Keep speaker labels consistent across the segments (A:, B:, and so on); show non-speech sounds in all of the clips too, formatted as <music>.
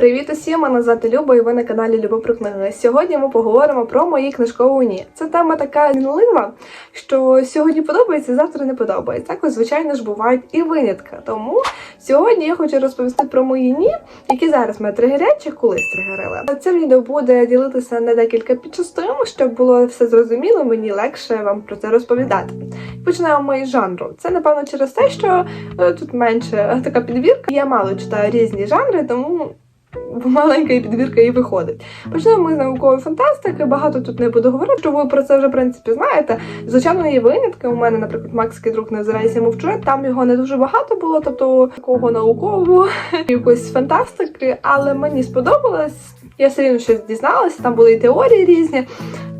A: Привіт усім! Мене звати Люба і ви на каналі Люба про книги. Сьогодні ми поговоримо про мої книжкові уні. Це тема така мінлива, що сьогодні подобається, завтра не подобається. Так, звичайно ж, бувають і винятки. Тому сьогодні я хочу розповісти про мої ні, які зараз мене тригерять чи колись тригерили. Це відео буде ділитися на декілька підчастин, щоб було все зрозуміло, мені легше вам про це розповідати. Починаємо ми із жанру. Це напевно через те, що е, тут менше така підбірка. Я мало читаю різні жанри, тому маленька і підбірка і виходить. Почнемо ми з наукової фантастики. Багато тут не буду говорити, що ви про це вже в принципі знаєте. Звичайно, є винятки. У мене, наприклад, Макський друг не озирається мовчу. Там його не дуже багато було, тобто такого наукового <laughs> якоїсь фантастики, але мені сподобалось. Я все рівно щось дізналася, там були і теорії різні.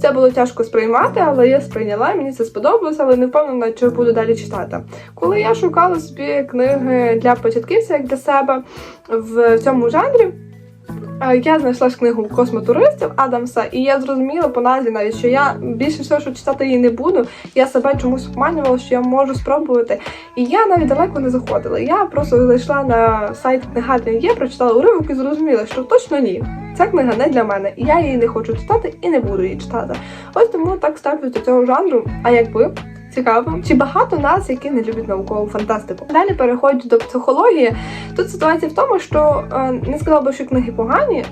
A: Це було тяжко сприймати, але я сприйняла, мені це сподобалося, але не впевнена, чи буду далі читати. Коли я шукала собі книги для початківця, як для себе в цьому жанрі. Я знайшла ж книгу космотуристів Адамса, і я зрозуміла по назві навіть, що я більше всього, що читати її не буду. Я себе чомусь обманювала, що я можу спробувати. І я навіть далеко не заходила. Я просто зайшла на сайт книгарні прочитала уривок і зрозуміла, що точно ні. Ця книга не для мене, і я її не хочу читати і не буду її читати. Ось тому так ставлюсь до цього жанру. А як ви? Цікаво, чи багато нас, які не люблять наукову фантастику. Далі переходжу до психології. Тут ситуація в тому, що е, не сказала би, що книги погані.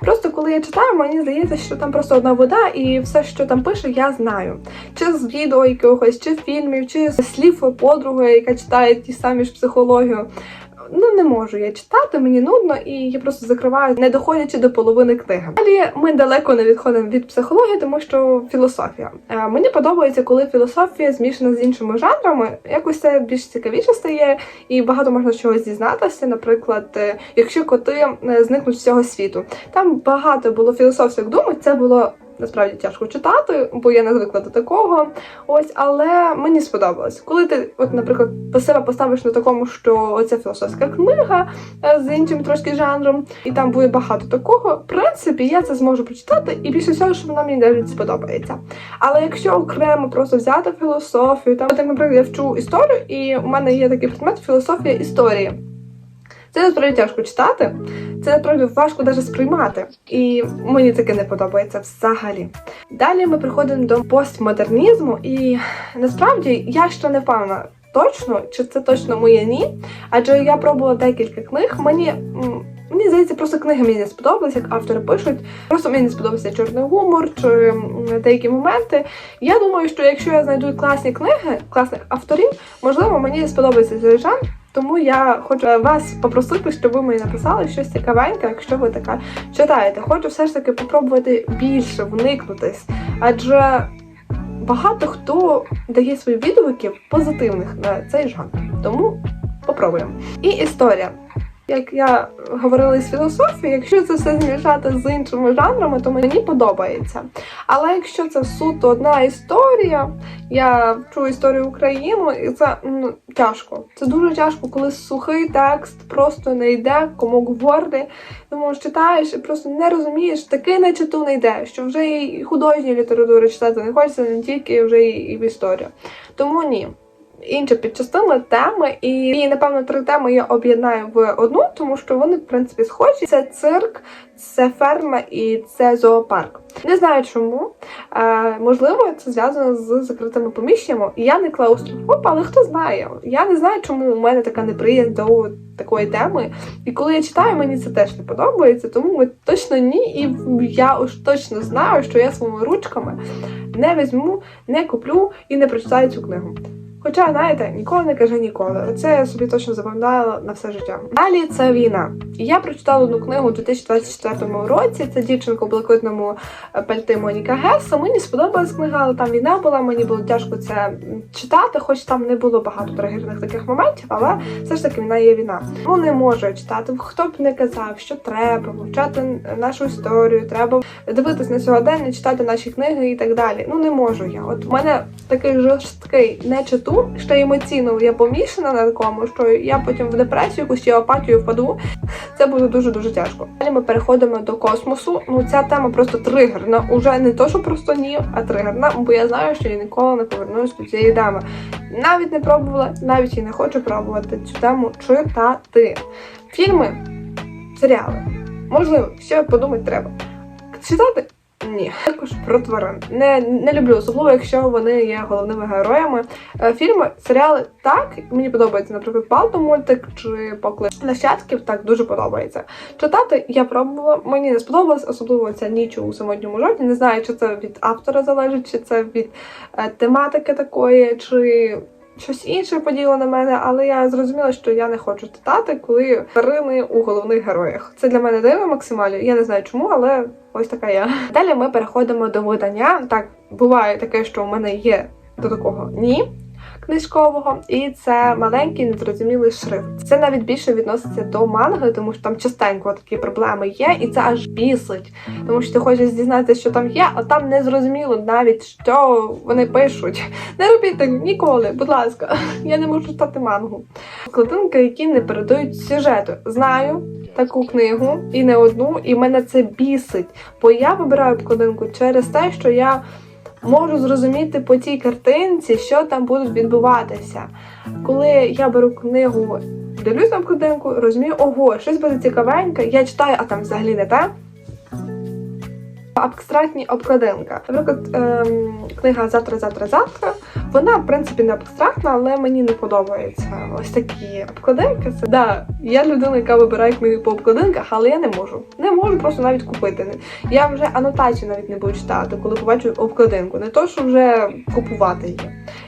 A: Просто коли я читаю, мені здається, що там просто одна вода, і все, що там пише, я знаю. Чи з відео якогось, чи фільмів, чи з слів подруги, яка читає ті самі ж психологію. Ну, не можу я читати, мені нудно, і я просто закриваю, не доходячи до половини книги. Далі ми далеко не відходимо від психології, тому що філософія. Е, мені подобається, коли філософія змішана з іншими жанрами. Якось це більш цікавіше стає, і багато можна чогось дізнатися. Наприклад, е, якщо коти е, зникнуть з цього світу. Там багато було філософських думок, це було. Насправді тяжко читати, бо я не звикла до такого. Ось, але мені сподобалось. Коли ти, от, наприклад, себе поставиш на такому, що оця філософська книга е, з іншим трошки жанром, і там буде багато такого. В принципі, я це зможу прочитати, і більше всього, що вона мені навіть сподобається. Але якщо окремо просто взяти філософію, там, от, наприклад, я вчу історію, і у мене є такий предмет філософія історії. Це насправді тяжко читати, це насправді важко навіть сприймати. І мені таке не подобається взагалі. Далі ми приходимо до постмодернізму, і насправді я ще не впевнена точно, чи це точно моє ні. Адже я пробувала декілька книг. Мені мені здається, просто книги мені не сподобались, як автори пишуть. Просто мені не сподобався чорний гумор чи деякі моменти. Я думаю, що якщо я знайду класні книги, класних авторів, можливо, мені сподобається цей жанр. Тому я хочу вас попросити, щоб ви мені написали щось цікавеньке, якщо ви така читаєте. Хочу все ж таки попробувати більше вникнутись, адже багато хто дає свої відгуки позитивних на цей жанр. Тому попробуємо. І історія. Як я говорила із філософії, якщо це все змішати з іншими жанрами, то мені подобається. Але якщо це суто одна історія, я вчу історію України, і це ну, тяжко. Це дуже тяжко, коли сухий текст просто не йде, кому говорити. Тому читаєш і просто не розумієш, таки не читу не йде, що вже і художні літератури читати не хочеться не тільки вже і в історію. Тому ні. Інша підчастина теми, і напевно три теми я об'єднаю в одну, тому що вони в принципі схожі. Це цирк, це ферма і це зоопарк. Не знаю чому. Е, можливо, це зв'язано з закритими поміщеннями. Я не клаустрофоб, але хто знає. Я не знаю, чому у мене така неприязнь до такої теми. І коли я читаю, мені це теж не подобається, тому точно ні. І я уж точно знаю, що я своїми ручками не візьму, не куплю і не прочитаю цю книгу. Хоча, знаєте, ніколи не каже ніколи. Це я собі точно запам'ятала на все життя. Далі це війна. Я прочитала одну книгу у 2024 році. Це дівчинка у блакитному е, пальти Моніка Геса. Мені сподобалась книга, але там війна була. Мені було тяжко це читати, хоч там не було багато тригерних таких моментів, але все ж таки війна є війна. Ну не можу читати. Хто б не казав, що треба вивчати нашу історію, треба дивитись на сьогодення, читати наші книги і так далі. Ну не можу я. От в мене такий жорсткий не читу, ще емоційно я помішана на такому, що я потім в депресію, якусь чи апатію впаду. Це буде дуже дуже тяжко. Далі ми переходимо до космосу. Ну ця тема просто тригерна. Уже не то, що просто ні, а тригерна, бо я знаю, що я ніколи не повернусь до цієї теми. Навіть не пробувала, навіть і не хочу пробувати цю тему читати. Фільми, серіали. Можливо, ще подумати треба. Читати? Ні, також про тварин. Не, не люблю, особливо, якщо вони є головними героями. Е, Фільми, серіали так, мені подобається, наприклад, Балто мультик чи поклик нащадків, так дуже подобається. Читати я пробувала, мені не сподобалось, особливо ця ніч у самотньому жовтні. Не знаю, чи це від автора залежить, чи це від е, тематики такої, чи щось інше поділо на мене, але я зрозуміла, що я не хочу читати, коли тварини у головних героях. Це для мене диво максимально. Я не знаю чому, але ось така я. Далі ми переходимо до видання. Так, буває таке, що у мене є до такого ні. Книжкового, і це маленький незрозумілий шрифт. Це навіть більше відноситься до манги, тому що там частенько такі проблеми є, і це аж бісить. Тому що ти хочеш дізнатися, що там є, а там не зрозуміло навіть що вони пишуть. Не робіть так ніколи, будь ласка. Я не можу читати мангу. Картинки, які не передають сюжету. Знаю таку книгу і не одну, і мене це бісить. Бо я вибираю обкладинку через те, що я можу зрозуміти по цій картинці, що там будуть відбуватися. Коли я беру книгу, дивлюсь на обкладинку, розумію, ого, щось буде цікавеньке, я читаю, а там взагалі не те. Абстрактні обкладинка. Наприклад, ем, книга Завтра, завтра, завтра. Вона, в принципі, не абстрактна, але мені не подобаються ось такі обкладинки. Це да, я людина, яка вибирає книги по обкладинках, але я не можу. Не можу просто навіть купити. Я вже анотацію навіть не буду читати, коли побачу обкладинку. Не то, що вже купувати її.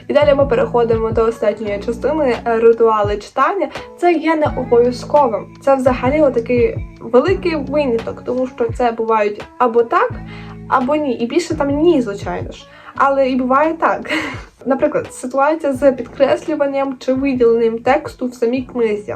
A: І далі ми переходимо до останньої частини е, ритуали читання. Це є не обов'язковим. Це взагалі отакий великий виняток, тому що це бувають або так, або ні. І більше там ні, звичайно ж. Але і буває так. <laughs> Наприклад, ситуація з підкреслюванням чи виділенням тексту в самій книзі.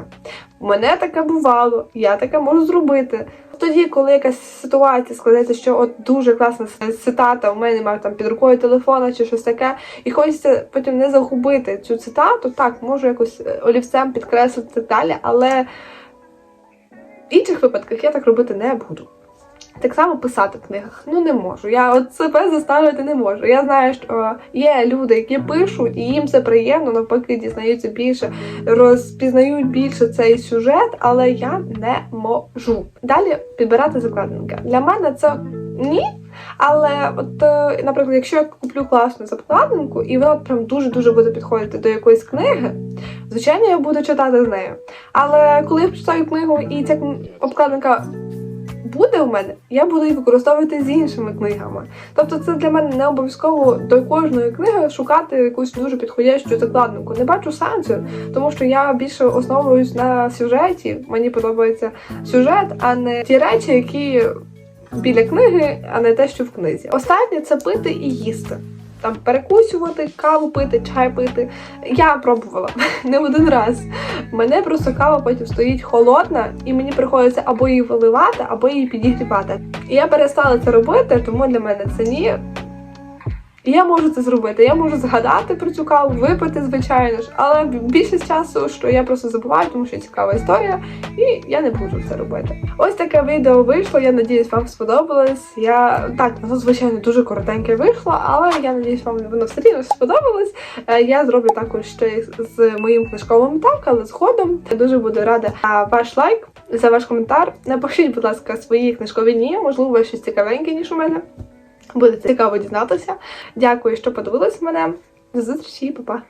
A: У мене таке бувало, я таке можу зробити. Тоді, коли якась ситуація складається, що от дуже класна цитата, у мене немає там під рукою телефона чи щось таке, і хочеться потім не загубити цю цитату, так, можу якось е, олівцем підкреслити далі, але в інших випадках я так робити не буду. Так само писати в книгах. Ну не можу. Я от себе заставити не можу. Я знаю, що є люди, які пишуть, і їм це приємно, навпаки, дізнаються більше, розпізнають більше цей сюжет, але я не можу. Далі підбирати закладинки. Для мене це ні. Але от, е, наприклад, якщо я куплю класну закладинку, і вона прям дуже-дуже буде підходити до якоїсь книги, звичайно, я буду читати з нею. Але коли я почитаю книгу і ця обкладинка буде в мене, я буду її використовувати з іншими книгами. Тобто це для мене не обов'язково до кожної книги шукати якусь дуже підходящу закладинку. Не бачу сенсу, тому що я більше основуюсь на сюжеті. Мені подобається сюжет, а не ті речі, які біля книги, а не те, що в книзі. Останнє це пити і їсти. Там перекусювати, каву пити, чай пити. Я пробувала <laughs> не один раз. Мене просто кава потім стоїть холодна, і мені приходиться або її виливати, або її підігрівати. І я перестала це робити, тому для мене це ні. І я можу це зробити. Я можу згадати про цю каву, випити, звичайно ж, але більшість часу, що я просто забуваю, тому що цікава історія, і я не буду це робити. Ось таке відео вийшло. Я надіюсь, вам сподобалось. Я так, воно звичайно дуже коротеньке вийшло, але я надіюсь, вам воно все рівно сподобалось. Е, Я зроблю також ще з моїм книжковим так, але згодом. Я дуже буду рада ваш лайк, за ваш коментар. Напишіть, будь ласка, свої книжкові дні, можливо, щось цікавеньке, ніж у мене. Буде цікаво дізнатися. Дякую, що подивились мене. До зустрічі, па-па!